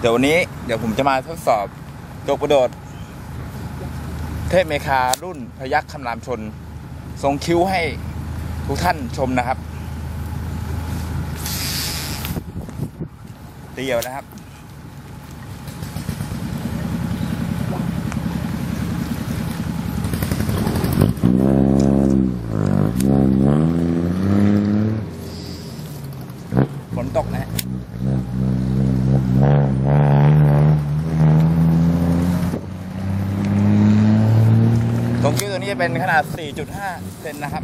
เดี๋ยววันนี้เดี๋ยวผมจะมาทดสอบยกกระโดด เทพเมคารุ่นพยัคฆ์คำรามชน ทรงคิ้วให้ทุกท่านชมนะครับเดียวนะครับ ฝนตกนะฮะ ตรงคิ้วตัวนี้จะเป็นขนาด 4.5 เซนนะครับ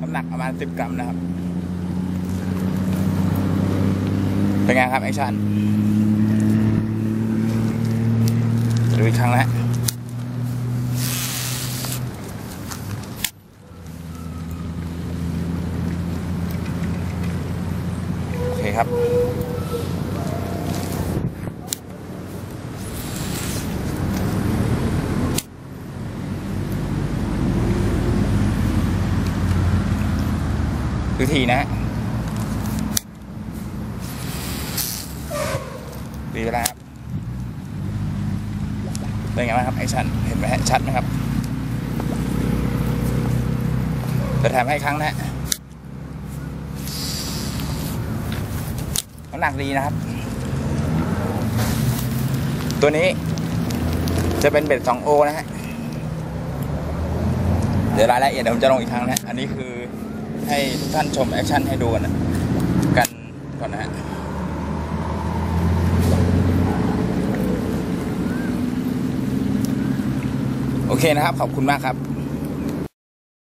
น้ำหนักประมาณ 10 กรัมนะครับ เป็นไงครับ แอคชั่นดูอีกครั้งนะฮะโอเคครับ คือทีนะดีแล้วครับเป็นไงบ้างครับแอชันเห็นไหมฮะชัดไหมครับจะแถมให้ครั้งนะฮะน้ำหนักดีนะครับ ตัวนี้จะเป็นเบ็ด 2O นะฮะ เดี๋ยวรายละเอียดเดี๋ยวผมจะลงอีกครั้งนะฮะอันนี้คือ ให้ทุกท่านชมแอคชั่นให้ดูกันนะกันก่อนนะฮะโอเคนะครับ ขอบคุณมากครับ